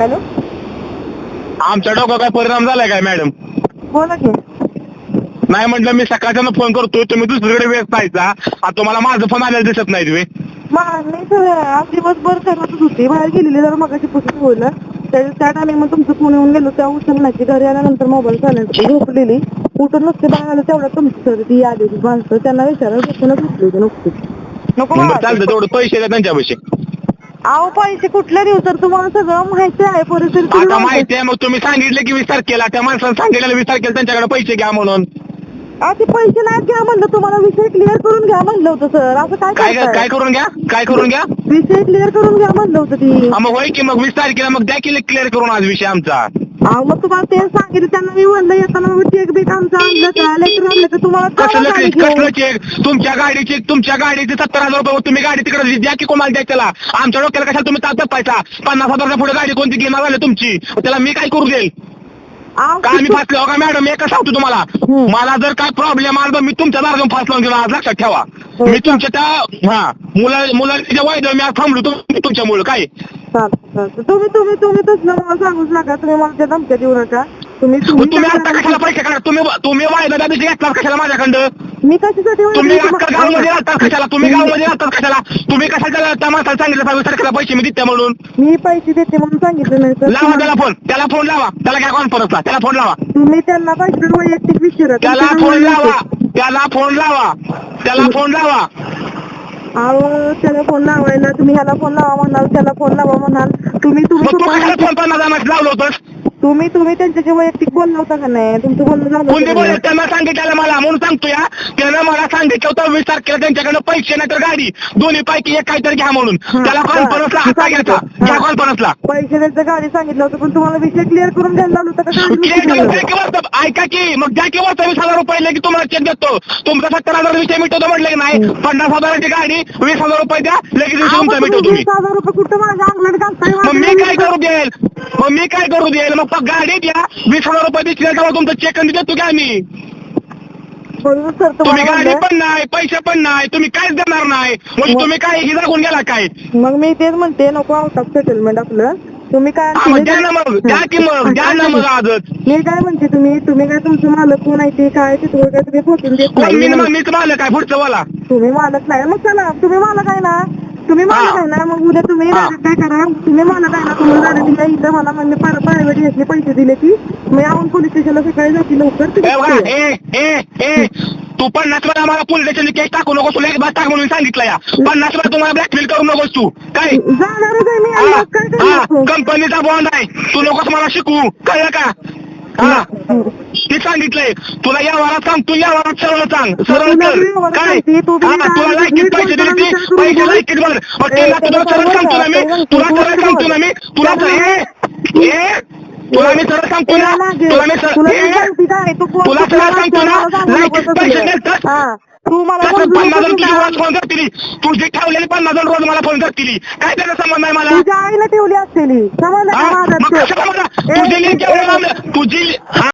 Hello? आमच्या डोकं काय परिणाम झालाय काय मॅडम? बोला की. नाही म्हटलं मी सकाळच्यानं फोन करतोय तुम्ही दुसरीकडे व्यस्त जायचा आता तुम्हाला माझं फोन आलेलं दिसत नाही तुम्ही मा- नाही सर आज दिवसभर करतच होती. बाहेर गेलेली जर मगाशी पुस्तक त्या त्या टायमिंग मग तुमचं फोन येऊन गेलो. त्या उचलण्याची घरी आल्यानंतर मोबाईल चालण्याची झोपलेली. उठून नसते बाहेर आलं तेवढ्या तुमची सर ती आलेली माणसं. त्यांना विचारायला बसूनच उठली होती नुकतीच नको. चालतं तेवढं पैसे द्या त्यांच्या पैसे अहो पैसे कुठल्या देऊ? सर तुम्हाला सगळं माहिती आहे आता माहिती- आहे मग तुम्ही सांगितलं की वीस तारखेला त्या माणसानं सांगितलेलं वीस तारखेला त्यांच्याकडे पैसे घ्या म्हणून. अहो, ते पैसे नाहीत घ्या म्हणलं. तुम्हाला विषय क्लिअर करून घ्या म्हणलं होतं सर असं काय काय करताय? काय करून घ्या? काय करून घ्या? विषय क्लिअर करून घ्या म्हणलं होतं ती. हा, मग होय की मग? वीस तारखेला मग द्या की क्लिअर करून आज विषय आमचा. अहो मग तुम्हाला ते सांगितलं त्यांना मी म्हणलं येताना मग चेक बिक आमचं आणलं का? लेटर आणलं का? तुम्हाला कसलं तेव्हा चेक सांगितलं. कसलं चेक तुमच्या गाडीचे तुमच्या गाडीचे सत्तर हजार रुपये तुम्ही गाडी तिकडे द्या की कोणाला द्या त्याला. आमच्या डोक्याला कशाला तुम्ही ताकद पैसा पन्नास हजारच्या पुढे गाडी कोणती घेणार झाली तुमची? त्याला मी काय करू देईल? अहो, काय मी फासले? हो का मॅडम एकच सांगतो तुम्हाला. हम्म. मला जर काय प्रॉब्लेम आला तर मी तुमच्या दारातून फास लावून घेणार आज लक्षात ठेवा. हो. मी तुमच्या त्या हा मुला मुलांच्या वायद्यावर मी आज थांबलो तुम- तुमच्यामुळे. काय? चालतं, चालतं. तुम्ही तुम्ही तुम्ही तसलं मला सांगूच नका. तुम्ही मला त्या धमक्या देऊ नका. तुम्ही मग तुम्ही आता कशाला पैसे काढा? तुम्ही तुम्ही वायदा दिवशी घेतला कशाला माझ्याकडं? मी कशासाठी तुम्ही आजकाल गावमध्ये राहतात कशाला? तुम्ही गावमध्ये राहतात कशाला? तुम्ही कशाला त्या माणसाला सांगितलं? सहावीस तारखेला पैसे मी देते म्हणून. मी पैसे देते म्हणून सांगितलं नाही सर. लावा त्याला फोन त्याला फोन लावा. त्याला काय कॉन्फरन्सला त्याला फोन लावा. तुम्ही त्यांना पाहिजे वैयक्तिक विचारा त्याला फोन लावा. त्याला फोन लावा. त्याला फोन लावा. अहो त्याला फोन लावायला तुम्ही ह्याला फोन लावा म्हणाल त्याला फोन लावा म्हणाल. तुम्ही तुम्ही मग तू कशाला फोन हजार लावलं होतंस? तुम्ही तुम्ही त्यांच्याशी वैयक्तिक बोलला होता का नाही? तुमचं बोलणं झालं का बोलले? नाही? त्यांना सांगितलं मला म्हणून सांगतो या त्यानं मला सांगितलं होतं वीस तारखेला त्यांच्याकडे पैसे नाही तर गाडी. दोन्ही पैकी एक काहीतरी घ्या म्हणून. हा, त्याला बरं. कॉन्फरन्सला हाता घ्यायचा. हा. घ्या कॉन्फरन्सला पैसे द्यायचं गाडी सांगितलं होतं पण तुम्हाला विषय क्लिअर करून द्यायला लावलं होतं का? की? ऐका की मग द्या की वाटतं वीस हजार रुपये लगेच तुम्हाला चेक देतो. तुमचा सत्तर हजार विषय मिटवतो म्हटलं की नाही. पन्नास हजाराची गाडी वीस हजार रुपये द्या लगेच विषय अहो, तुमचा मिटवतो तुम्ही. वीस हजार रुपये कुठं माझ्या अंगणात घालताय? मग मी माझ्या काय करू देईल? मग मी काय करू देईल मग गाडी द्या. वीस हजार रुपये देतील तेव्हा तुमचं चेक देतो की आम्ही. बरोबर सर तुम्ही गाडी. पण नाही पैसे पण नाही तुम्ही काहीच देणार नाही. म्हणजे तुम्ही काय ही जागून गेला काय? मग मी तेच म्हणते नको आउट ऑफ सेटलमेंट आपलं. तुम्ही काय हा, मग द्या ना मग द्या की मग द्या ना मग आजच. मी काय म्हणते तुम्ही तुम्ही काय तुमचं मालक कोण आहे ते काय ते तुम्ही काय तुम्ही पोचून देत कोण मी नाही मग मीच मालक काय पुढचं वाला तुम्ही मालक नाही. मग चला तुम्ही मालक आहे ना. तुम्ही हा. आहे ना मग उद्या तुम्ही हा. काय करा. तुम्ही मालक आहे ना तुम्हाला गाडी दिल्या इथं मला म्हणजे प्रायव्हेट घेतले पैसे दिले की. मी येऊन पोलीस स्टेशनला सकाळी जाते लवकर ए बघा, तुम्ही ए ए ए तू पन्नास वेळा मला पोलीस स्टेशन केस टाकू नकोस तुला एक बार टाक म्हणून सांगितलं या. पन्नास वेळा तुम्हाला ब्लॅकमेल करू नकोस तू. काय? जाणारच आहे मी आणि मग काय करणार? कंपनीचा बॉन्ड आहे. तू नकोस मला शिकू कळलं का? हा. ते सांगितलंय. तुला या वारात सांग तू या वारात सरळ सांग. सरळ कर. काय? हा तुला लायकीत पैसे दिले ते पैसे. लायकीत बरं मग तुला सरळ सांगतो ना मी? तुला सरळ. सांगतो ना मी. तुला तुला मी सरळ सांगतो ना. तुला मी सरळ तुला सरळ सांगतो ना. लायकीत पैसे. तू मला पन्नास जण तुझी. रोज फोन करतील? तुझी ठेवलेली पन्नास जण रोज मला फोन करतील. काय त्याचा संबंध आहे मला? तुझ्या आईला ठेवली असलेली समजलं का हा? माझं. मग ते? कशाला मला ए, तुझी लावलं तुझी हा?